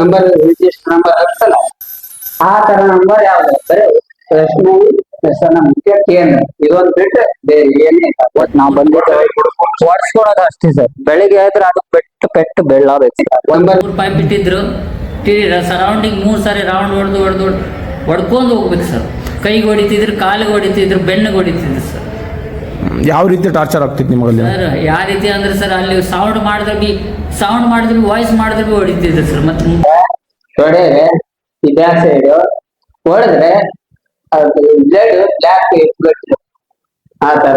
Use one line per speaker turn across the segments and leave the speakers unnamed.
Number register number ಆಗ್ತಲ್ಲ ಆ ತರ ನಂಬರ್ ಯಾವ್ದು ಪ್ರಶ್ನೆ ವ್ಯಸನ ಮುಖ್ಯ ಕೇಂದ್ರ ಇದೊಂದು ಬಿಟ್ರೆ ಬೇರೆ ಏನೇ ಇಲ್ಲ. ಒಟ್ ನಾವ್ ಬಂದ್ಬಿಟ್ಟು
ಒಡ್ಸ್ಕೊಳೋದು ಅಷ್ಟೇ ಸರ್. ಬೆಳಿಗ್ಗೆ ಆದ್ರೆ ಅದು ಬೆಟ್ಟು ಪೆಟ್ಟು ಬೆಳ್ಳಬೇಕು
ಒಂಬತ್ತು
ಮೂರು ಪೈಪ್ ಬಿಟ್ಟಿದ್ರು. ಸರೌಂಡಿಂಗ್ ಮೂರು ಸಾರಿ ರೌಂಡ್ ಹೊಡೆದು ಹೊಡೆದು ಹೊಡ್ಕೊಂಡು ಹೋಗ್ಬೇಕು ಸರ್. ಕೈಗೆ ಹೊಡಿತಿದ್ರು ಕಾಲಿಗೆ ಹೊಡಿತಿದ್ರು ಬೆನ್ನಿಗೆ ಹೊಡಿತಿದ್ರು ಸರ್.
ಯಾವ ರೀತಿ ಟಾರ್ಚರ್ ಆಗ್ತಿತ್ತು ನಿಮಗಲ್ಲಿ?
ಸರ್ ಯಾವ ರೀತಿ ಅಂದ್ರೆ ಸರ್ ಅಲ್ಲಿ ಸೌಂಡ್ ಮಾಡಿದ್ರೆ ಬಿ ಸೌಂಡ್ ಮಾಡಿದ್ರೆ ವಾಯ್ಸ್ ಮಾಡಿದ್ರೆ ಬಿ ಹೊಡಿತಿದ್ರು ಸರ್ ಮತ್ತೆ
ಇದು. ಹೊಡೆದ್ರೆ ಅದು ಬ್ಲಡ್ ಬ್ಲ್ಯಾಕ್ ಇಟ್ಬಿಟ್ಟು ಆ ತರ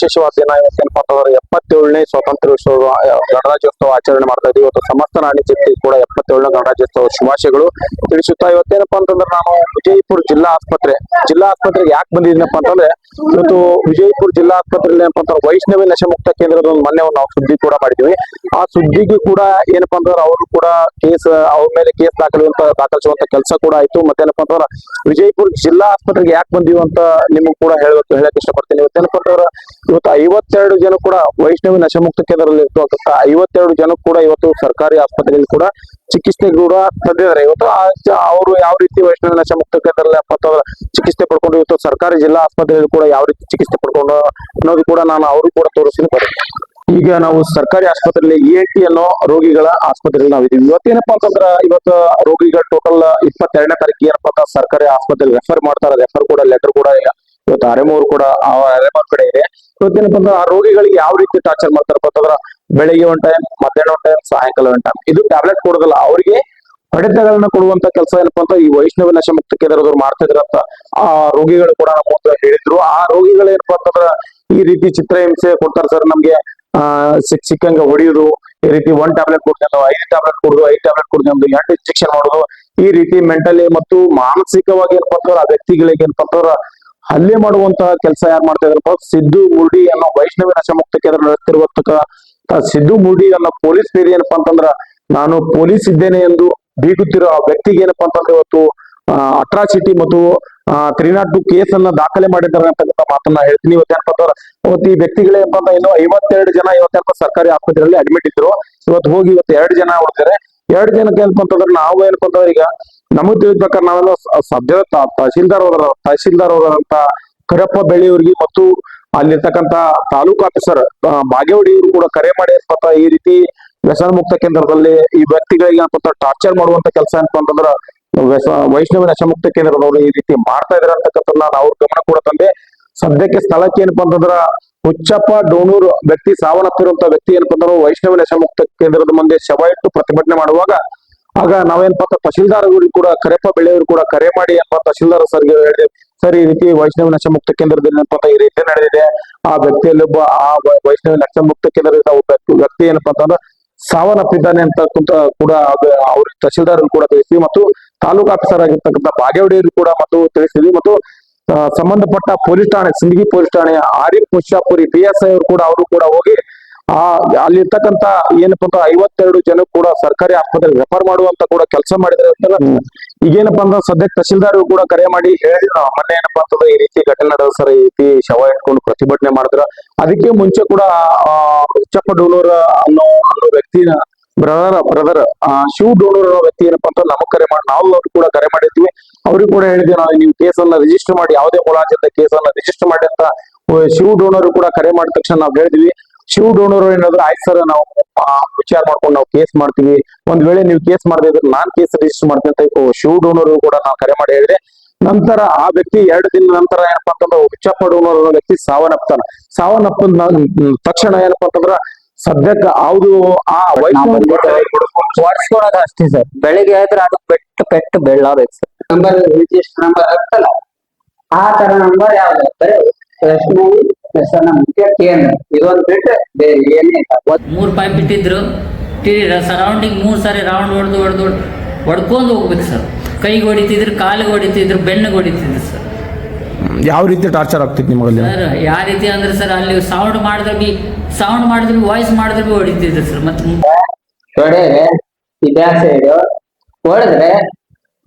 ವಿಶೇಷವಾದ ದಿನ ಇವತ್ತೇನಪ್ಪ ಅಂತಂದ್ರೆ ಎಪ್ಪತ್ತೇಳನೇ ಸ್ವಾತಂತ್ರ್ಯೋತ್ಸವ ಗಣರಾಜ್ಯೋತ್ಸವ ಆಚರಣೆ ಮಾಡ್ತಾ ಇದ್ದೀವಿ. ಇವತ್ತು ಸಮಸ್ತ ನಾಡಿ ಜನತೆಗೆ ಕೂಡ ಎಪ್ಪತ್ತೇಳನೇ ಗಣರಾಜ್ಯೋತ್ಸವ ಶುಭಾಶಯಗಳು. ತಿಳಿಸುತ್ತಾ ಇವತ್ತೇನಪ್ಪ ಅಂತಂದ್ರೆ ನಾನು ವಿಜಯಪುರ ಜಿಲ್ಲಾ ಆಸ್ಪತ್ರೆ, ಜಿಲ್ಲಾ ಆಸ್ಪತ್ರೆಗೆ ಯಾಕೆ ಬಂದಿದ್ದೀನಪ್ಪ ಅಂತಂದ್ರೆ, ಇವತ್ತು ವಿಜಯಪುರ ಜಿಲ್ಲಾ ಆಸ್ಪತ್ರೆಯಲ್ಲಿ ಏನಪ್ಪ ಅಂತಂದ್ರೆ ವೈಷ್ಣವಿ ನಶಮುಕ್ತ ಕೇಂದ್ರದ ಒಂದು ಮೊನ್ನೆ ಒಂದು ನಾವು ಸುದ್ದಿ ಕೂಡ ಮಾಡಿದ್ವಿ ಆ ಸುದ್ದಿಗೂ ಕೂಡ ಏನಪ್ಪಾ ಅಂತಂದ್ರೆ ಅವರು ಕೂಡ ಕೇಸ್, ಅವ್ರ ಮೇಲೆ ಕೇಸ್ ದಾಖಲಿಸುವಂತ ದಾಖಲಿಸುವಂತ ಕೆಲಸ ಕೂಡ ಆಯ್ತು. ಮತ್ತೇನಪ್ಪ ಅಂತಂದ್ರೆ ವಿಜಯಪುರ ಜಿಲ್ಲಾ ಆಸ್ಪತ್ರೆಗೆ ಯಾಕೆ ಬಂದೀವಿ ಅಂತ ನಿಮಗ್ ಕೂಡ ಹೇಳಬೇಕು, ಹೇಳಕ್ ಇಷ್ಟಪಡ್ತೀನಿ. ಇವತ್ತೇನಪ್ಪ ಅಂತಂದ್ರೆ ಇವತ್ತು ಐವತ್ತೆರಡು ಜನ ಕೂಡ ವೈಷ್ಣವಿ ನಶಮುಕ್ತ ಕೇಂದ್ರದಲ್ಲಿ ಇರ್ತಕ್ಕಂಥ ಐವತ್ತೆರಡು ಜನ ಕೂಡ ಇವತ್ತು ಸರ್ಕಾರಿ ಆಸ್ಪತ್ರೆಯಲ್ಲಿ ಕೂಡ ಚಿಕಿತ್ಸೆ ಕೂಡ ತಂದಿದ್ದಾರೆ ಇವತ್ತು ಅವರು ಯಾವ ರೀತಿ ವೈಷ್ಣವಿ ನಶಮುಕ್ತ ಕೇಂದ್ರದಲ್ಲಿ ಚಿಕಿತ್ಸೆ ಪಡ್ಕೊಂಡು ಇವತ್ತು ಸರ್ಕಾರಿ ಜಿಲ್ಲಾ ಆಸ್ಪತ್ರೆಯಲ್ಲಿ ಕೂಡ ಯಾವ ರೀತಿ ಚಿಕಿತ್ಸೆ ಪಡ್ಕೊಂಡು ಅನ್ನೋದು ಕೂಡ ನಾನು ಅವರು ಕೂಡ ತೋರಿಸ್ತೀನಿ ಈಗ ನಾವು ಸರ್ಕಾರಿ ಆಸ್ಪತ್ರೆಯಲ್ಲಿ ಇ ಎನ್ ಟಿ ಅನ್ನೋ ರೋಗಿಗಳ ಆಸ್ಪತ್ರೆಯಲ್ಲಿ ನಾವು ಇದೀವಿ ಇವತ್ತೇನಪ್ಪಾ ಅಂತಂದ್ರ ಇವತ್ತು ರೋಗಿಗಳ ಟೋಟಲ್ ಇಪ್ಪತ್ತೆರಡನೇ ತಾರೀಕು ಏನಪ್ಪಾ ಅಂತ ಸರ್ಕಾರಿ ಆಸ್ಪತ್ರೆಗೆ ರೆಫರ್ ಮಾಡ್ತಾರೆ ರೆಫರ್ ಕೂಡ ಲೆಟರ್ ಕೂಡ ಇವತ್ತು ಅರೆಮೂರು ಕೂಡ ಅರೆಮೂರ್ ಕಡೆ ಇದೆ. ಇವತ್ತೇನಪ್ಪ ಅಂದ್ರೆ ಆ ರೋಗಿಗಳಿಗೆ ಯಾವ ರೀತಿ ಟಾರ್ಚರ್ ಮಾಡ್ತಾರಪ್ಪ ಅಂತಂದ್ರ ಬೆಳಿಗ್ಗೆ ಒನ್ ಟೈಮ್ ಮಧ್ಯಾಹ್ನ ಒನ್ ಟೈಮ್ ಸಾಯಂಕಾಲ ಒನ್ ಟೈಮ್ ಇದು ಟ್ಯಾಬ್ಲೆಟ್ ಕೊಡೋದಲ್ಲ, ಅವರಿಗೆ ಹೊಡೆತಗಳನ್ನ ಕೊಡುವಂತ ಕೆಲಸ ಏನಪ್ಪಾ ಅಂತ ಈ ವೈಷ್ಣವ ನಶಮುಕ್ತ ಕೇಂದ್ರದವ್ರು ಮಾಡ್ತಿದ್ರು ಅಂತ ಆ ರೋಗಿಗಳು ಕೂಡ ನಮ್ಮ ಹೇಳಿದ್ರು. ಆ ರೋಗಿಗಳು ಏನಪ್ಪಾ ಅಂತಂದ್ರ ಈ ರೀತಿ ಚಿತ್ರಹಿಂಸೆ ಕೊಡ್ತಾರೆ ಸರ್ ನಮ್ಗೆ, ಆ, ಸಿಕ್, ಸಿಕ್ಕಂಗ ಹೊಡಿಯೋದು, ಈ ರೀತಿ ಒನ್ ಟ್ಯಾಬ್ಲೆಟ್ ಕೊಡ್ತಾ ಐದು ಟ್ಯಾಬ್ಲೆಟ್ ಕೊಡುದು, ಐದು ಟ್ಯಾಬ್ಲೆಟ್ ಕೊಡ್ಕೊಂಡು ಎಂಟು ಇಂಜೆಕ್ಷನ್ ಮಾಡುದು. ಈ ರೀತಿ ಮೆಂಟಲಿ ಮತ್ತು ಮಾನಸಿಕವಾಗಿ ಏನಪ್ಪಾ ಅಂತಂದ್ರೆ ಆ ವ್ಯಕ್ತಿಗಳಿಗೆ ಏನಪ್ಪಾ ಅಂತಂದ್ರ ಹಲ್ಲೆ ಮಾಡುವಂತಹ ಕೆಲಸ ಯಾರು ಮಾಡ್ತಾ ಇದ್ರಪ್ಪ ಸಿದ್ದು ಮುರ್ಡಿ ಅನ್ನೋ ವೈಷ್ಣವಿ ನಶಮುಕ್ತ ಕೇಂದ್ರ ನಡೆಸ್ತಿರುವಂತಕ್ಕ ಸಿದ್ದು ಮುರ್ಡಿ ಅನ್ನೋ ಪೊಲೀಸ್ ಬೇರೆ ಏನಪ್ಪಾ ಅಂತಂದ್ರ, ನಾನು ಪೊಲೀಸ್ ಇದ್ದೇನೆ ಎಂದು ಬೀಗುತ್ತಿರೋ ಆ ವ್ಯಕ್ತಿಗೆ ಏನಪ್ಪಾ ಅಂತಂದ್ರೆ ಇವತ್ತು ಅಟ್ರಾಸಿಟಿ ಮತ್ತು ತ್ರೀ ನಾಟ್ ಟು ಕೇಸ್ ಅನ್ನ ದಾಖಲೆ ಮಾಡಿದ್ದಾರೆ ಅಂತಕ್ಕಂಥ ಮಾತನ್ನ ಹೇಳ್ತೀನಿ. ಇವತ್ತೇನಪ್ಪ ಅಂತಂದ್ರೆ ಇವತ್ತು ಈ ವ್ಯಕ್ತಿಗಳೇನಪ್ಪ ಅಂತ ಇನ್ನು ಐವತ್ತೆರಡು ಜನ ಇವತ್ತೇನಪ್ಪ ಸರ್ಕಾರಿ ಆಸ್ಪತ್ರೆಯಲ್ಲಿ ಅಡ್ಮಿಟ್ ಇದ್ರು. ಇವತ್ತು ಹೋಗಿ ಇವತ್ತು ಎರಡು ಜನ ಉಳಿದಾರೆ ಎರಡು ಜನಕ್ಕೆ ಏನಪ್ಪಾ ಅಂತಂದ್ರೆ, ನಾವು ಏನಪ್ಪ ಅಂತಂದ್ರೆ ಈಗ ನಮಗ್ ತಿಳಿದ ಪ್ರಕಾರ ನಾವೆಲ್ಲ ಸದ್ಯದ ತ- ತಹಶೀಲ್ದಾರ್ ಅವರ, ತಹಶೀಲ್ದಾರ್ ಅವರಂತ ಕರಪ್ಪ ಬೆಳೆಯವ್ರಿಗೆ ಮತ್ತು ಅಲ್ಲಿರ್ತಕ್ಕಂತ ತಾಲೂಕು ಆಫೀಸರ್ ಬಾಗೇವಾಡಿ ಇವರು ಕೂಡ ಕರೆ ಮಾಡಿ ಅಂತ ಈ ರೀತಿ ವ್ಯಸನ ಮುಕ್ತ ಕೇಂದ್ರದಲ್ಲಿ ಈ ವ್ಯಕ್ತಿಗಳಿಗೆ ಅಂತ ಟಾರ್ಚರ್ ಮಾಡುವಂತ ಕೆಲಸ ಅಂತಂದ್ರ ವ್ಯಸ, ವೈಷ್ಣವ ನಶಮುಕ್ತ ಕೇಂದ್ರದವರು ಈ ರೀತಿ ಮಾಡ್ತಾ ಇದಾರೆ ಅಂತಕ್ಕಂಥದ್ದನ್ನ ನಾವು ಗಮನ ಕೂಡ ತಂದೆ. ಸದ್ಯಕ್ಕೆ ಸ್ಥಳಕ್ಕೆ ಏನಪ್ಪಾ ಅಂತಂದ್ರ ಹುಚ್ಚಪ್ಪ ಡೋಣೂರ್ ವ್ಯಕ್ತಿ ಸಾವನ್ನಪ್ಪಿರುವಂತ ವ್ಯಕ್ತಿ ಏನಪ್ಪಾ ಅಂತಂದ್ರೆ ವೈಷ್ಣವ ನಶಮುಕ್ತ ಕೇಂದ್ರದ ಮುಂದೆ ಶವ ಇಟ್ಟು ಪ್ರತಿಭಟನೆ ಮಾಡುವಾಗ ಆಗ ನಾವೇನಪ್ಪ ತಹಶೀಲ್ದಾರ್ಗಳು ಕೂಡ ಕರೆಪ್ಪ ಬೆಳೆಯವರು ಕೂಡ ಕರೆ ಮಾಡಿ ಏನಪ್ಪ ತಹಶೀಲ್ದಾರ್ ಸರ್ಗೆ ಹೇಳಿದೆ. ಸರ್, ಈ ರೀತಿ ವೈಷ್ಣವ ನಶಮುಕ್ತ ಕೇಂದ್ರದಲ್ಲಿ ಏನಪ್ಪ ಈ ರೀತಿ ನಡೆದಿದೆ. ಆ ವ್ಯಕ್ತಿಯಲ್ಲಿ ಒಬ್ಬ, ಆ ವೈಷ್ಣವ ವೈಷ್ಣವ ನಶಮುಕ್ತ ಕೇಂದ್ರದಿಂದ ಒಬ್ಬ ವ್ಯಕ್ತಿ- ಏನಪ್ಪ ಅಂತಂದ್ರೆ ಸಾವನ್ನಪ್ಪಿದ್ದಾನೆ ಅಂತ ಕೂಡ ಅವ್ರ ತಹಶೀಲ್ದಾರ್ ಕೂಡ ತಿಳಿಸಿ ಮತ್ತು ತಾಲೂಕು ಆಫೀಸರ್ ಆಗಿರ್ತಕ್ಕಂಥ ಬಾಗೇವಾಡಿಯವರು ಕೂಡ ಮತ್ತು ತಿಳಿಸಿದ್ವಿ ಮತ್ತು ಸಂಬಂಧಪಟ್ಟ ಪೊಲೀಸ್ ಠಾಣೆ, ಸಿಂದಗಿ ಪೊಲೀಸ್ ಠಾಣೆ, ಆರಿಫ್ ಮುಷಾಪುರಿ ಡಿಎಸ್ಐ ಅವರು ಕೂಡ ಅವರು ಕೂಡ ಹೋಗಿ ಆ ಅಲ್ಲಿರ್ತಕ್ಕಂತ ಏನಪ್ಪ ಐವತ್ತೆರಡು ಜನ ಕೂಡ ಸರ್ಕಾರಿ ಆಸ್ಪತ್ರೆಗೆ ರೆಫರ್ ಮಾಡುವಂತ ಕೂಡ ಕೆಲಸ ಮಾಡಿದ್ರೆ ಈಗೇನಪ್ಪ ಅಂದ್ರೆ ಸದ್ಯಕ್ಕೆ ತಹಶೀಲ್ದಾರ್ ಕೂಡ ಕರೆ ಮಾಡಿ ನಾವು ಮೊನ್ನೆ ಏನಪ್ಪಾ ಅಂತಂದ್ರೆ ಈ ರೀತಿ ಘಟನೆ ನಡೆದ ಸರ್ ಈ ರೀತಿ ಶವ ಇಟ್ಕೊಂಡು ಪ್ರತಿಭಟನೆ ಮಾಡಿದ್ರ. ಅದಕ್ಕೆ ಮುಂಚೆ ಕೂಡ ಚಪ್ಪ ಡೋನರ್ ಅನ್ನೋ ಅನ್ನೋ ವ್ಯಕ್ತಿನ ಬ್ರದರ್ ಬ್ರದರ್ ಶಿವ್ ಡೋನೂರ್ ಅನ್ನೋ ವ್ಯಕ್ತಿ ಏನಪ್ಪಾ ಅಂತ ನಮಗ್ ಕರೆ ಮಾಡಿ ನಾವು ಅವ್ರು ಕೂಡ ಕರೆ ಮಾಡಿದ್ವಿ. ಅವ್ರಿಗೆ ಕೂಡ ಹೇಳಿದ್ವಿ ನಾವು ನೀವು ಕೇಸನ್ನ ರಿಜಿಸ್ಟರ್ ಮಾಡಿ ಯಾವುದೇ ಮುಲಾಜಿಂದ ಕೇಸನ್ನ ರಿಜಿಸ್ಟರ್ ಮಾಡಿ ಅಂತ. ಆ, ಶಿವ್ ಡೋನರ್ ಕೂಡ ಕರೆ ಮಾಡಿದ ತಕ್ಷಣ ನಾವು ಹೇಳಿದ್ವಿ. ಶಿವ್ ಡೋಣರು ಏನಾದ್ರು ಆಯ್ತು ಸರ್ ನಾವು ವಿಚಾರ ಮಾಡ್ಕೊಂಡು ನಾವು ಕೇಸ್ ಮಾಡ್ತೀವಿ. ಒಂದ್ ವೇಳೆ ನೀವು ಕೇಸ್ ಮಾಡದೇ ಇದ್ರೆ ನಾನ್ ಕೇಸ್ ರಿಜಿಸ್ಟರ್ ಮಾಡ್ತೀನಿ ಅಂತ ಶಿವ ಡೋಣರು ಕೂಡ ನಾವು ಕರೆ ಮಾಡಿ ಹೇಳಿದೆ ನಂತರ ಆ ವ್ಯಕ್ತಿ ಎರಡು ದಿನ ನಂತರ ಏನಪ್ಪಾ ಅಂತಂದ್ರೆ ಹುಚ್ಚಪ್ಪ ಅನ್ನೋ ವ್ಯಕ್ತಿ ಸಾವನ್ನಪ್ತಾನ ಸಾವನ್ನಪ್ಪ ತಕ್ಷಣ ಏನಪ್ಪಾ ಅಂತಂದ್ರ ಸದ್ಯಕ್ಕ ಯಾವ್ದು ಆ
ಬಂದಿದ್ದೇವೆ ಅಷ್ಟೇ ಸರ್. ಬೆಳಿಗ್ಗೆ ಆದ್ರೆ ಅದು ಬೆಟ್ಟು ಪೆಟ್ಟು ಬೆಳ್ಳಬೇಕು ಸರ್.
ನಂಬರ್ ರಿಜಿಸ್ಟರ್ ನಂಬರ್ ಆಗ್ತಲ್ಲ ಆ ತರ ನಂಬರ್ ಯಾವ್ದು? ಬರೀ ಪ್ರಶ್ನೆ ವ್ಯಸನ ಮುಖ್ಯ ಕೇಂದ್ರ ಇದೊಂದು ಬಿಟ್ಟು ಬೇರೆ ಏನೇ ಇಲ್ಲ.
ಮೂರು ಪೈಪ್ ಇಟ್ಟಿದ್ರು. ಸರೌಂಡಿಂಗ್ ಮೂರು ಸಾರಿ ರೌಂಡ್ ಹೊಡೆದು ಹೊಡೆದು ಹೊಡ್ಕೊಂಡು ಹೋಗ್ಬೇಕು ಸರ್. ಕೈಗೆ ಹೊಡಿತಿದ್ರು ಕಾಲಿಗೆ ಹೊಡಿತಿದ್ರು ಬೆನ್ನಿಗೆ ಹೊಡಿತಿದ್ರು ಸರ್.
ಯಾವ ರೀತಿ ಟಾರ್ಚರ್ ಆಗ್ತಿತ್ತು ನಿಮಗೆ
ಸರ್ ಯಾವ ರೀತಿ ಅಂದ್ರೆ ಸರ್ ಅಲ್ಲಿ ಸೌಂಡ್ ಮಾಡಿದ್ರೆ ಬಿ ಸೌಂಡ್ ಮಾಡಿದ್ರೆ ವಾಯ್ಸ್ ಮಾಡಿದ್ರೆ ಬಿ ಹೊಡಿತಿದ್ರು ಸರ್. ಮತ್ತೆ
ಈ ಬ್ಯಾಕ್ ಸೈಡ್ ಹೊಡೆದ್ರೆ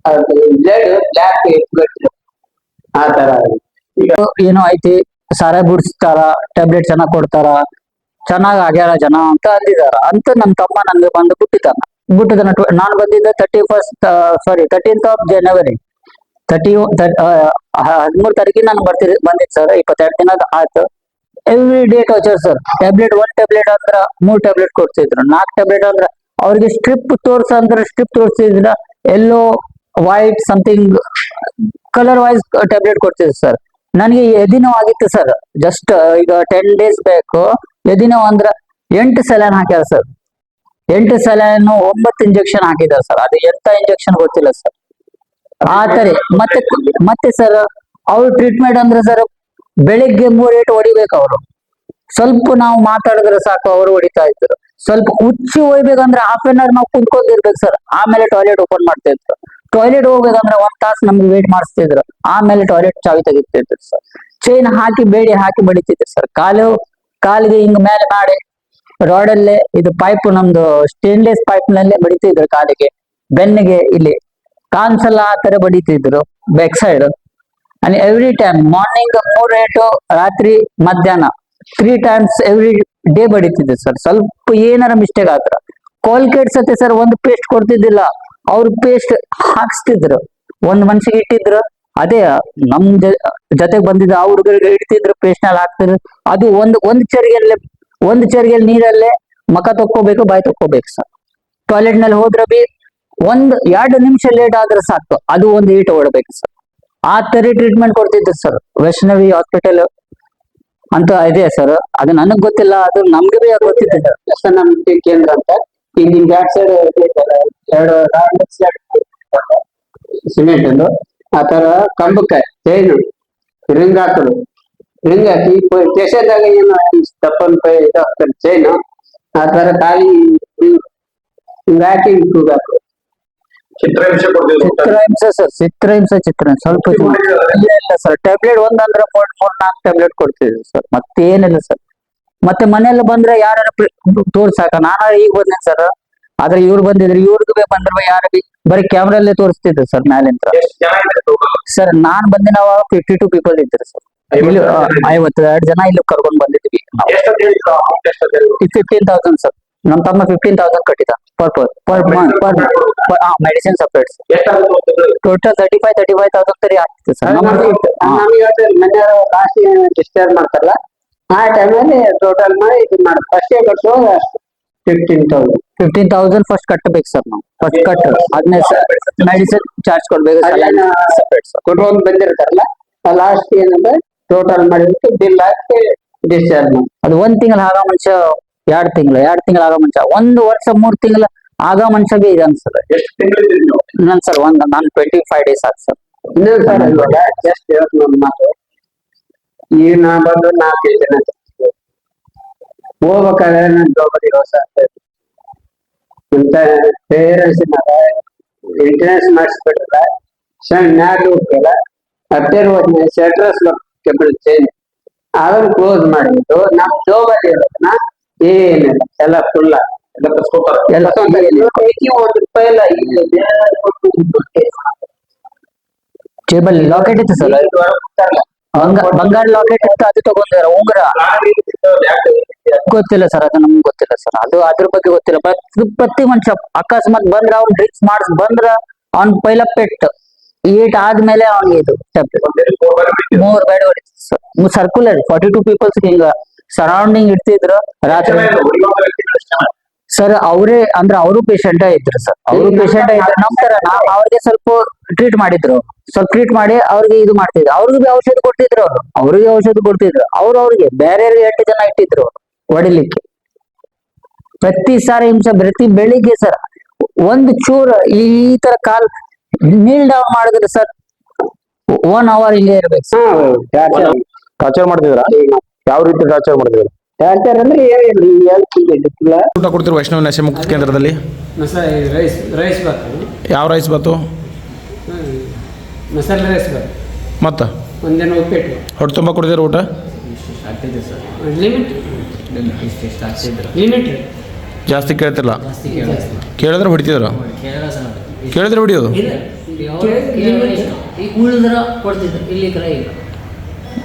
ಅದು ಬ್ಲಡ್ ಬ್ಲ್ಯಾಕ್ ಆ ತರ ಈಗ
ಏನೋ ಐತಿ. ಸಾರ ಬಿಡಿಸ್ತಾರ ಟ್ಯಾಬ್ಲೆಟ್ ಚೆನ್ನಾಗ್ ಕೊಡ್ತಾರ. ಚೆನ್ನಾಗ್ ಆಗ್ಯಾರ ಜನ ಅಂತ ಅಂದಿದಾರ. ಅಂತ ನಮ್ ತಮ್ಮ ನನ್ಗೆ ಬಂದು ಬಿಟ್ಟಿದ್ದಾನ. ಬಿಟ್ಟಿದ್ದಾನ ನಾನು ಬಂದಿದ್ದೆ thirty first sorry thirteenth of January thirty ಹದಿಮೂರು ತಾರೀಕಿಗೆ ನಾನು ಬರ್ತಿದ್ದೆ ಬಂದಿದ್ದು ಸರ್ ಇಪ್ಪತ್ತೆರಡು ದಿನ ಆಯ್ತು. Every day torture sir tablet ಒಂದ್ ಟ್ಯಾಬ್ಲೆಟ್ ಅಂದ್ರ ಮೂರ್ ಟ್ಯಾಬ್ಲೆಟ್ ಕೊಡ್ತಿದ್ರು ನಾಲ್ಕು ಟ್ಯಾಬ್ಲೆಟ್ ಅಂದ್ರ ಅವ್ರಿಗೆ ಸ್ಟ್ರಿಪ್ ತೋರ್ಸ ಅಂದ್ರೆ strip ತೋರಿಸಿದ್ರ yellow white something colour wise tablet ಕೊಡ್ತಿದ್ರು ಸರ್ ನನಗೆ ಎದಿನೋ ಆಗಿತ್ತು ಸರ್ ಜಸ್ಟ್ ಈಗ ಟೆನ್ ಡೇಸ್ ಬೇಕು. ಎದಿನೋ ಅಂದ್ರ ಎಂಟು ಸೆಲೈನ್ ಹಾಕ್ಯಾರ ಸರ್ ಎಂಟು ಸೆಲೈನ್ ಒಂಬತ್ತು ಇಂಜೆಕ್ಷನ್ ಹಾಕಿದ್ದಾರೆ ಸರ್ ಅದು ಎಂತ ಇಂಜೆಕ್ಷನ್ ಗೊತ್ತಿಲ್ಲ ಸರ್ ಆ ಮತ್ತೆ ಮತ್ತೆ ಸರ್ ಅವ್ರ ಟ್ರೀಟ್ಮೆಂಟ್ ಅಂದ್ರೆ ಸರ್ ಬೆಳಿಗ್ಗೆ ಮೂರ್ ಏಟು ಹೊಡಿಬೇಕು ಅವರು. ಸ್ವಲ್ಪ ನಾವು ಮಾತಾಡಿದ್ರೆ ಸಾಕು, ಅವರು ಹೊಡಿತಾ ಇದ್ರು. ಸ್ವಲ್ಪ ಹುಚ್ಚಿ ಹೋಗ್ಬೇಕಂದ್ರೆ ಹಾಫ್ ಅನ್ ಅವರ್ ನಾವು ಕುಂತ್ಕೊಂಡಿರ್ಬೇಕು ಸರ್ ಆಮೇಲೆ ಟಾಯ್ಲೆಟ್ ಓಪನ್ ಮಾಡ್ತಾ ಇದ್ರು. ಟಾಯ್ಲೆಟ್ ಹೋಗ್ಬೇಕಂದ್ರೆ ಒಂದ್ ತಾಸು ನಮ್ಗೆ ವೇಟ್ ಮಾಡಿಸ್ತಿದ್ರು. ಆಮೇಲೆ ಟಾಯ್ಲೆಟ್ ಚಾವಿ ತೆಗಿತಿದ್ರು ಸರ್ ಚೈನ್ ಹಾಕಿ, ಬೇಡಿ ಹಾಕಿ ಬಡಿತಿದ್ರು ಸರ್ ಕಾಲು, ಕಾಲಿಗೆ ಹಿಂಗ್ ಮೇಲೆ ಮಾಡಿ ರಾಡಲ್ಲೇ ಇದು ಪೈಪ್ ನಮ್ದು ಸ್ಟೇನ್ಲೆಸ್ ಪೈಪ್ ನಲ್ಲೇ ಬಡಿತಿದ್ರು ಕಾಲಿಗೆ. ಬೆನ್ನಿಗೆ ಇಲ್ಲಿ. ಕಾನ್ಸಲ್ಲ ಆ ತರ ಬಡಿತಿದ್ರು back side and every time morning ಮೂರ್ ಏಟು ರಾತ್ರಿ ಮಧ್ಯಾಹ್ನ ತ್ರೀ ಟೈಮ್ಸ್ ಎವ್ರಿ ಡೇ ಬಡಿತಿದ್ರು ಸರ್ ಸ್ವಲ್ಪ ಏನಾರ ಮಿಸ್ಟೇಕ್ ಆದ್ರ. ಕೋಲ್ಕೇಟ್ ಸತೆ ಸರ್ ಒಂದು ಪೇಸ್ಟ್ ಕೊಡ್ತಿದ್ದಿಲ್ಲ. ಅವ್ರು ಪೇಸ್ಟ್ ಹಾಕ್ಸ್ತಿದ್ರು. ಒಂದ್ ಮನ್ಸಿಗೆ ಇಟ್ಟಿದ್ರು. ಅದೇ, ನಮ್ ಜೊತೆಗೆ ಬಂದಿದ್ದ ಆ ಹುಡುಗರಿಗೆ ಇಡ್ತಿದ್ರು ಪೇಸ್ಟ್ನಲ್ಲಿ ಹಾಕ್ತಿದ್ರು. ಅದು ಒಂದ್ ಒಂದ್ ಚರಿಗೆಲ್ಲೇ, ಒಂದ್ ಚರಿಗೆಲ್ ನೀರಲ್ಲೇ ಮಕ ತಕ್ಕೋಬೇಕು, ಬಾಯಿ ತಕ್ಕೋಬೇಕು ಸರ್. ಟಾಯ್ಲೆಟ್ನಲ್ಲಿ ಹೋದ್ರ ಬಿ ಒಂದ್ ಎರಡು ನಿಮಿಷ ಲೇಟ್ ಆದ್ರೆ ಸಾಕು. ಅದು ಒಂದು ಈಟ್ ಓಡಬೇಕು ಸರ್. ಆ ತರ ಟ್ರೀಟ್ಮೆಂಟ್ ಕೊಡ್ತಿದ್ರು ಸರ್. ವೈಷ್ಣವಿ ಹಾಸ್ಪಿಟಲ್ ಅಂತ ಇದೆ ಸರ್. ಅದು ನನಗ್ ಗೊತ್ತಿಲ್ಲ, ಅದು ನಮ್ಗೆ ಬಿ ಗೊತ್ತಿತ್ತು
ಸರ್. ಕೇಂದ್ರ ಅಂತ. ಹಿಂದಿನ ಬ್ಯಾಕ್ ಸೈಡ್ ಎರಡು ಸಿಮೆಂಟ್ ಒಂದು ಆ ತರ ಕಂಬಕ್ಕೆ ಚೈನು ರಿಂಗ್ ಹಾಕೋದು ರಿಂಗ್ ಹಾಕಿ ಸ್ಟೇಷನ್ದಾಗ ಏನು ತಪ್ಪನ್ ಪೈ ಇದು ಹಾಕ್ತಾರೆ ಚೈನು ಆ ತರ ಖಾಲಿ ಹಿಂಗ್ ಹಾಕಿ ಕೂಗಾಕು
ಚಿತ್ರಹಿಂಸೆ ಕೊಡ್ತಿದ್ರು
ಚಿತ್ರಹಿಂಸೆ ಸರ್ ಚಿತ್ರಹಿಂಸೆ ಚಿತ್ರಹಿಂಸೆ ಸ್ವಲ್ಪ ಇಲ್ಲ ಇಲ್ಲ ಸರ್ ಟ್ಯಾಬ್ಲೆಟ್ ಒಂದಂದ್ರೆ ಮೂರ್ ಮೂರ್ ನಾಲ್ಕು ಟ್ಯಾಬ್ಲೆಟ್ ಕೊಡ್ತಿದ್ವಿ ಸರ್ ಮತ್ತೇನಿಲ್ಲ ಸರ್ ಮತ್ತೆ ಮನೆಯಲ್ಲಿ ಬಂದ್ರೆ ಯಾರು ತೋರ್ಸಾಕ ನಾನು ಈಗ ಬಂದೆ ಸರ್ ಆದ್ರೆ ಇವ್ರು ಬಂದಿದ್ರು ಇವ್ರಿಗೆ ಬಂದ್ರೆ ಯಾರು ಬರೀ ಕ್ಯಾಮ್ರಲ್ಲೇ ತೋರಿಸ್ತಿದ್ರು ಸರ್ ಮ್ಯಾಲಿಂದ? ಸರ್ ನಾನ್ ಬಂದಿನ ಫಿಫ್ಟಿ ಟು ಪೀಪಲ್ ಇದ್ರು ಸರ್ ಇಲ್ಲಿ ಆ, ಐವತ್ತು ಎರಡು ಜನ ಇಲ್ಲಿ ಕರ್ಕೊಂಡ್ ಬಂದಿದ್ವಿ. ಫಿಫ್ಟೀನ್ ತೌಸಂಡ್ ಸರ್ ನಮ್ ತಮ್ಮ ಫಿಫ್ಟೀನ್ ತೌಸಂಡ್ ಕಟ್ಟಿದ. Per per month per medicine separate. Total thirty five thirty five thousand ತರಿ ಆಗ್ತದೆ ಸರ್
ಆ ಟೈಮಲ್ಲಿ ಟೋಟಲ್ ಮಾಡಿ ಇದು ಮಾಡಿ. ಫಸ್ಟೇ ಕಟ್ಸುವಾಗ fifteen thousand
fifteen thousand first ಕಟ್ಟಬೇಕು ಸರ್ ನಾವು. First cut sir medicine charge ಕೊಡ್ಬೇಕು
ಅದೇನ
ಸಪ್ರೇಟ್ ಸರ್
ಕೊಟ್ಕೊಂಡು ಬಂದಿರ್ತಾರಲ್ಲ ಲಾಸ್ಟ್ ಏನಂದ್ರೆ ಟೋಟಲ್ ಮಾಡಿಬಿಟ್ಟು ಬಿಲ್ ಹಾಕಿ ಡಿಸ್ಚಾರ್ಜ್
ಅದು ಒಂದ್ ತಿಂಗಳ ಆಗ ಮನುಷ್ಯ ಎರಡ್ ತಿಂಗಳು ಎರಡ್ ತಿಂಗಳ ಆಗೋ ಮನುಷ್ಯ ಒಂದು ವರ್ಷ ಮೂರ್ ತಿಂಗಳ ಆಗ ಮನುಷ್ಯ ಬಿ ಇದೆ ಅನ್ಸಲ್ಲ
ಎಷ್ಟು ತಿಂಗಳು ನೀವು?
ನನ್ ಸರ್ ಒಂದ್ ನಾನು ಟ್ವೆಂಟಿ ಫೈವ್ ಡೇಸ್ ಆಗ ಸರ್
ಇನ್ನೊಂದು ಸರ್ ಜಸ್ಟ್ ಹೇಳ್ತೀನಿ ಮಾತು. ಈಗ ನಾ ಬಂದು ನಾಲ್ಕೈದು ಜನ ಇರ್ತೀವಿ. ಹೋಗ್ಬೇಕಾದ್ರೆ ನನ್ ದ್ರೌಪದಿ ಹೊಸ ಅಂತ ಪೇರೆಂಟ್ಸ್ ಇಂಟರ್ನೆನ್ಸ್ ಮಾಡಿಸ್ಬಿಟ್ರಲ್ಲ ಸಣ್ಣ ಮ್ಯಾಗ ಹೋಗ್ತಲ್ಲ ಹತ್ತಿರ ಹೋದ್ಮೇಲೆ ಶೆಟ್ರಸ್ ಕೆಬಲ್ ಚೇಂಜ್ ಅದನ್ನ ಕ್ಲೋಸ್ ಮಾಡಿಬಿಟ್ಟು ನಮ್ ಜೋಬಲ್ಲಿ ಇರೋದನ್ನ ಏನಿಲ್ಲ ಎಲ್ಲ ಫುಲ್
ಎಲ್ಲ ಕಸ್ಕೊತಾರೆ
ಎಲ್ಲ ಸ್ವಂತ ಏಕಿ ಒಂದ್ ರೂಪಾಯಿ ಇಲ್ಲ ಇಲ್ಲಿ ಬೇರೆ ಕೊಟ್ಟು
ಟೇಬಲ್ ಲಾಕೆಟ್ ಇತ್ತು ಸರ್ ಬಂಗಾರ ಲಾಕೆಟ್ ಅಂತ ಅದು ತಗೊಂಡಾರ ಉಂಗುರ. ಗೊತ್ತಿಲ್ಲ ಸರ್ ಅದು ನಮ್ಗೆ ಗೊತ್ತಿಲ್ಲ ಸರ್ ಅದು ಅದ್ರ ಬಗ್ಗೆ ಗೊತ್ತಿಲ್ಲ. ಪ್ರತಿ ಮನುಷ್ಯ ಅಕಸ್ಮಾತ್ ಬಂದ್ರ ಅವ್ನ್ ಡ್ರಿಂಕ್ಸ್ ಮಾಡಿಸ್ ಬಂದ್ರ ಅವ್ನ್ ಪೈಲ ಪೆಟ್ ಏಟ್ ಆದ್ಮೇಲೆ ಅವ್ನಿಗೆ ಇದು. ಮೂರ್ ಬೇಡ ಸರ್ಕುಲರ್ ಫಾರ್ಟಿ ಟೂ ಪೀಪಲ್ಸ್ ಹಿಂಗ ಸರೌಂಡಿಂಗ್ ಇಡ್ತಿದ್ರು, ರಾತ್ರಿ ಸರ್ ಅವರೇ ಅಂದ್ರೆ ಅವರು ಪೇಷಂಟ್ ಇದ್ರು ಸರ್ ಅವರು ಪೇಷಂಟ್ ಇದ್ರು ನಮ್ ತರ ಅವ್ರಿಗೆ ಸ್ವಲ್ಪ ಟ್ರೀಟ್ ಮಾಡಿದ್ರು. ಸ್ವಲ್ಪ ಟ್ರೀಟ್ ಮಾಡಿ ಅವ್ರಿಗೆ ಇದು ಮಾಡ್ತಿದ್ರು. ಅವ್ರಿಗೆ ಔಷಧ ಕೊಡ್ತಿದ್ರು. ಅವರು ಅವ್ರಿಗೆ ಔಷಧ ಕೊಡ್ತಿದ್ರು. ಅವ್ರು ಅವ್ರಿಗೆ ಬೇರೆ ಎಂಟು ಜನ ಇಟ್ಟಿದ್ರು ಹೊಡಿಲಿಕ್ಕೆ. ಪ್ರತಿ ಸಾರಿ ಹಿಂಸೆ ಪ್ರತಿ ಬೆಳಿಗ್ಗೆ ಸರ್ ಒಂದು ಚೂರ್ ಈ ತರ ಕಾಲ್ ನೀಲ್ ಡೌನ್ ಮಾಡಿದ್ರೆ ಸರ್ ಒನ್ ಅವರ್ ಇಲ್ಲೇ ಇರ್ಬೇಕು
ಟಾರ್ಚರ್ ಮಾಡ್ತಿದ್ರ ಯಾವ ರೀತಿ ಟಾರ್ಚರ್ ಮಾಡ್ತಿದ್ರ
ಅಂದ್ರೆ ಏನಿಲ್ಲ ಈ ಹೇಳ್ತಿದ್ದಿಲ್ಲ
ಊಟ ಕೊಡ್ತೀರಿ ವೈಷ್ಣವ ನಶೆ ಮುಕ್ತ ಕೇಂದ್ರದಲ್ಲಿ?
ಮಸಾಲೆ ರೈಸ್ ರೈಸ್ ಬಾತು.
ಯಾವ ರೈಸ್ ಬಾತು?
ಮಸಾಲೆ ರೈಸ್ ಬಾತ್.
ಮತ್ತು?
ಒಂದಿನ ಉಪ್ಪಿಟ್ಟು.
ಹೊಟ್ಟೆ ತುಂಬ ಕೊಡ್ತೀರಿ ಊಟ?
ಲಿಮಿಟ್ ಲಿಮಿಟ್
ಜಾಸ್ತಿ ಕೇಳ್ತಿಲ್ಲ. ಕೇಳಿದ್ರೆ ಹೊಡಿತಿದ್ರು? ಕೇಳಿದ್ರೆ ಹೊಡಿಯೋದು?
ಇಲ್ಲ. ಉಳಿದ್ರ ಕೊಡ್ತಿದ್ರು. ಇಲ್ಲಿ ಕರ ಇಲ್ಲ.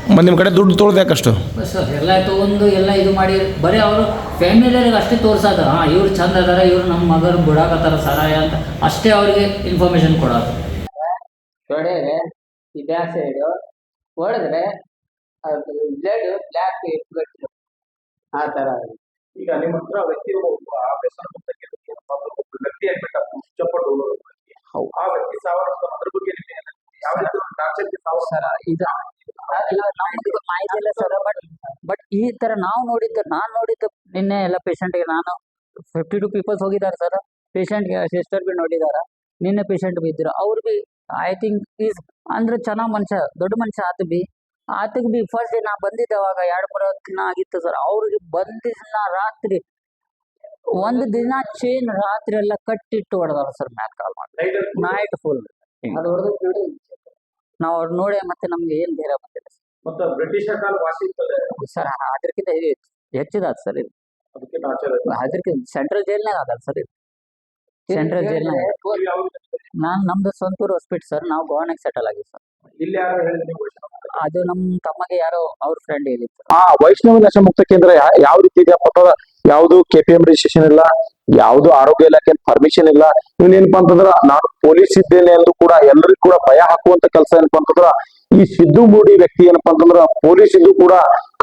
ಮತ್ತು ನಿಮ್ಮ ಕಡೆ ದುಡ್ಡು ತೊಳ್ದು ಯಾಕಷ್ಟು
ಬಸ್ ಎಲ್ಲ ತಗೊಂಡು ಎಲ್ಲ ಇದು ಮಾಡಿ ಬರೀ ಅವರು ಫ್ಯಾಮಿಲಿಯವ್ರಿಗೆ ಅಷ್ಟೇ ತೋರ್ಸೋದು. ಹಾಂ ಇವ್ರು ಚಂದ ಅದಾರ ಇವ್ರು ನಮ್ಮ ಮಗರು ಬಿಡಾಕತ್ತಾರ ಸರಾಯ ಅಂತ ಅಷ್ಟೇ ಅವ್ರಿಗೆ ಇನ್ಫಾರ್ಮೇಶನ್ ಕೊಡೋದು.
ತೊಡೆಗೆ ಈ ಬ್ಯಾಕ್ ಸೈಡ್ ಹೊಡೆದ್ರೆ ಅದು ಬ್ಲಡ್ ಬ್ಲ್ಯಾಕ್ ಗಟ್ಟಿ ಆ ಥರ
ಈಗ ನಿಮ್ಮ ಹತ್ರ ವ್ಯಕ್ತಿ ಒಬ್ಬ ಆ ವ್ಯಸನ ಮುಕ್ತಕ್ಕೆ ವ್ಯಕ್ತಿ ಅಡ್ಮಿಟ್ ಇಷ್ಟಪಟ್ಟು ಆ ವ್ಯಕ್ತಿ ಸಾವಿರ ಅದ್ರ ಬಗ್ಗೆ ನಿಮಗೆ
ಬಟ್ ಬಟ್ ಈ ತರ ನಾವು ನೋಡಿದ್ದು, ನಾನು ನೋಡಿದ್ದು ನಿನ್ನೆ ಎಲ್ಲ ಪೇಷಂಟ್ಗೆ ನಾನು ಫಿಫ್ಟಿ ಟು ಪೀಪಲ್ಸ್ ಹೋಗಿದ್ದಾರೆ ಸರ್. ಪೇಷಂಟ್ಗೆ ಸಿಸ್ಟರ್ ಬಿ ನೋಡಿದಾರ. ನಿನ್ನೆ ಪೇಷಂಟ್ ಬಿ ಇದ್ರು. ಅವ್ರು ಬಿ ಐ ಥಿಂಕ್ ಈಸ್ ಅಂದ್ರೆ ಚೆನ್ನಾಗಿ ಮನುಷ್ಯ, ದೊಡ್ಡ ಮನುಷ್ಯ ಆತ ಬಿ. ಆತಗೆ ಬಿ ಫಸ್ಟ್ ಡೇ ನಾ ಬಂದಿದ್ದೆ ಅವಾಗ ಎರಡು ಮೂರು ದಿನ ಆಗಿತ್ತು ಸರ್. ಅವ್ರಿಗೆ ಬಂದಿದ್ದ ರಾತ್ರಿ, ಒಂದು ದಿನ ಚೇನ್ ರಾತ್ರಿ ಎಲ್ಲ ಕಟ್ಟಿಟ್ಟು ಹೊಡೆದಾರ ಸರ್ ಮ್ಯಾಕ್ ಕಾಲ್ ಮಾಡಿ ನೈಟ್ ಫುಲ್
ಅದು ಹೊಡೆದು
ನಾವು ಅವ್ರ ನೋಡಿ ಮತ್ತೆ ನಮ್ಗೆ ಏನ್ ಬೇರೆ ಬಂದಿದೆ
ಮತ್ತೆ ಬ್ರಿಟಿಷರ ಕಾಲ ವಾಸಿ
ಸರ್ ಅದಕ್ಕಿಂತ ಹೆಚ್ಚಿದ ಸರ್ ಇದು.
ಅದಕ್ಕೆ
ಸೆಂಟ್ರಲ್ ಜೈಲ್ನಾಗ ಆಗಲ್ಲ ಸರ್ ಇದು. ಸೆಂಟ್ರಲ್ ಜೈಲ್ನಾಗ ನಾನ್ ನಮ್ದು ಸ್ವಂತೂರು ಹಾಸ್ಪಿಟಲ್ ಸರ್ ನಾವು ಗೋವಾನಾಗ ಸೆಟಲ್ ಆಗಿವಿ ಸರ್.
ಇಲ್ಲಿ
ಅದು ನಮ್ ತಮ್ಮಗೆ ಯಾರೋ ಅವ್ರ ಫ್ರೆಂಡ್ ಹೇಳಿತ್ತು
ಆ ವೈಷ್ಣವ ನಶ ಮುಕ್ತ ಕೇಂದ್ರ ಯಾವ ರೀತಿ ಇದೆ ಅಂತ ಯಾವುದು ಪಿ ಎಂ ರಿಜಿಸ್ಟ್ರೇಷನ್ ಇಲ್ಲ, ಯಾವುದು ಆರೋಗ್ಯ ಇಲಾಖೆ ಪರ್ಮಿಷನ್ ಇಲ್ಲ. ಇವನೇನಪ್ಪಾ ಅಂತಂದ್ರ, ನಾನು ಪೊಲೀಸ್ ಇದ್ದೇನೆ ಎಂದು ಕೂಡ ಎಲ್ಲರಿಗೂ ಕೂಡ ಭಯ ಹಾಕುವಂತ ಕೆಲಸ ಏನಪ್ಪ ಅಂತಂದ್ರ, ಈ ಸಿದ್ದು ಮೂಡಿ ವ್ಯಕ್ತಿ ಏನಪ್ಪಾ ಅಂತಂದ್ರ ಪೊಲೀಸ್ ಇದ್ದು ಕೂಡ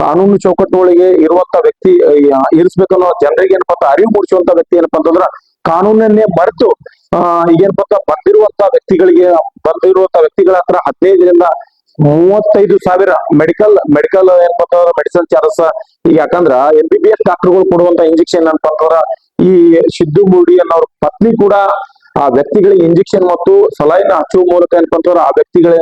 ಕಾನೂನು ಚೌಕಟ್ಟಿನೊಳಗೆ ಇರುವಂತ ವ್ಯಕ್ತಿ ಇರಿಸ್ಬೇಕನ್ನೋ ಜನರಿಗೆ ಏನಪ್ಪ ಅಂತ ಅರಿವು ಮೂಡಿಸುವಂತ ವ್ಯಕ್ತಿ ಏನಪ್ಪಾ ಅಂತಂದ್ರ, ಕಾನೂನನ್ನೇ ಮರೆತು, ಆ ಏನಪ್ಪ ಅಂತ ಬಂದಿರುವಂತ ವ್ಯಕ್ತಿಗಳಿಗೆ, ಬಂದಿರುವಂತ ವ್ಯಕ್ತಿಗಳ ಹತ್ರ ಹದಿನೈದರಿಂದ ಮೂವತ್ತೈದು ಸಾವಿರ ಮೆಡಿಕಲ್ ಮೆಡಿಕಲ್ ಏನ್ಪಂತಂದ್ರ ಮೆಡಿಸಿನ್ ಚಾರ್ಜಸ್ ಈಗ ಯಾಕಂದ್ರ ಎಂ ಬಿ ಬಿ ಎಸ್ ಡಾಕ್ಟರ್ಗಳು ಕೊಡುವಂತ ಇಂಜೆಕ್ಷನ್ ಏನಪ್ಪಾ ಈ ಸಿದ್ದು ಮೂಡಿ ಅನ್ನೋರ ಪತ್ನಿ ಕೂಡ ಆ ವ್ಯಕ್ತಿಗಳಿಗೆ ಇಂಜೆಕ್ಷನ್ ಮತ್ತು ಸಲೈನ್ ಹಚ್ಚುವ ಮೂಲಕ ಏನಪ್ಪಾ ಆ ವ್ಯಕ್ತಿಗಳ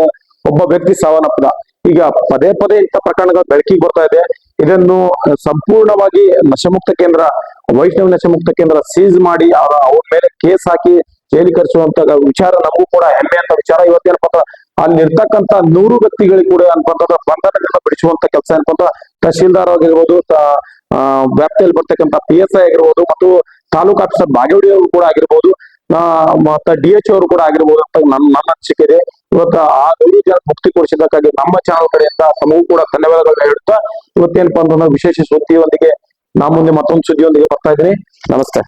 ಒಬ್ಬ ವ್ಯಕ್ತಿ ಸಾವನ್ನಪ್ಪದ. ಈಗ ಪದೇ ಪದೇ ಇಂಥ ಪ್ರಕರಣಗಳು ಬೆಳಕಿಗೆ ಬರ್ತಾ ಇದೆ. ಇದನ್ನು ಸಂಪೂರ್ಣವಾಗಿ ನಶಮುಕ್ತ ಕೇಂದ್ರ, ವೈಷ್ಣವ ನಶಮುಕ್ತ ಕೇಂದ್ರ ಸೀಸ್ ಮಾಡಿ ಅವರ ಅವ್ರ ಮೇಲೆ ಕೇಸ್ ಹಾಕಿ ಜೈಲಿಗೆ ಕರೆಸುವಂತ ವಿಚಾರ ನಮಗೂ ಕೂಡ ಹೆಮ್ಮೆ ಅಂತ ವಿಚಾರ. ಇವತ್ತೇನಪ್ಪ ಅಂದ್ರೆ ಅಲ್ಲಿ ಇರ್ತಕ್ಕಂತ ನೂರು ವ್ಯಕ್ತಿಗಳಿಗೆ ಕೂಡ ಏನಪ್ಪ ಅಂತಂದ್ರೆ ಬಂಧನಗಳನ್ನ ಬಿಡಿಸುವಂತ ಕೆಲಸ ಏನಪ್ಪ ತಹಶೀಲ್ದಾರ್ ಆಗಿರ್ಬೋದು ವ್ಯಾಪ್ತಿಯಲ್ಲಿ ಬರ್ತಕ್ಕಂತ ಪಿ ಎಸ್ ಐ ಆಗಿರ್ಬೋದು ಮತ್ತು ತಾಲೂಕು ಆಫೀಸರ್ ಬಾಗೇವಾಡಿ ಅವರು ಕೂಡ ಆಗಿರ್ಬೋದು ಮತ್ತ ಡಿ ಎಚ್ ಅವರು ಕೂಡ ಆಗಿರ್ಬೋದು ಅಂತ ನನ್ನ ನನ್ನ ಅನಿಸಿಕೆ ಇದೆ. ಇವತ್ತು ಆ ನೂರು ಜನ ಮುಕ್ತಿ ಕೊಡಿಸಿದ್ದಕ್ಕಾಗಿ ನಮ್ಮ ಚಾನಲ್ ಕಡೆಯಿಂದ ತಮಗೂ ಕೂಡ ಧನ್ಯವಾದಗಳನ್ನ ಹೇಳ್ತಾ ಇವತ್ತೇನಪ್ಪ ಅಂತಂದ್ರೆ ವಿಶೇಷ ಸುದ್ದಿಯೊಂದಿಗೆ ನಾ ಮುಂದೆ ಮತ್ತೊಂದು ಸುದ್ದಿಯೊಂದಿಗೆ ಬರ್ತಾ ಇದ್ದೀನಿ. ನಮಸ್ತೆ.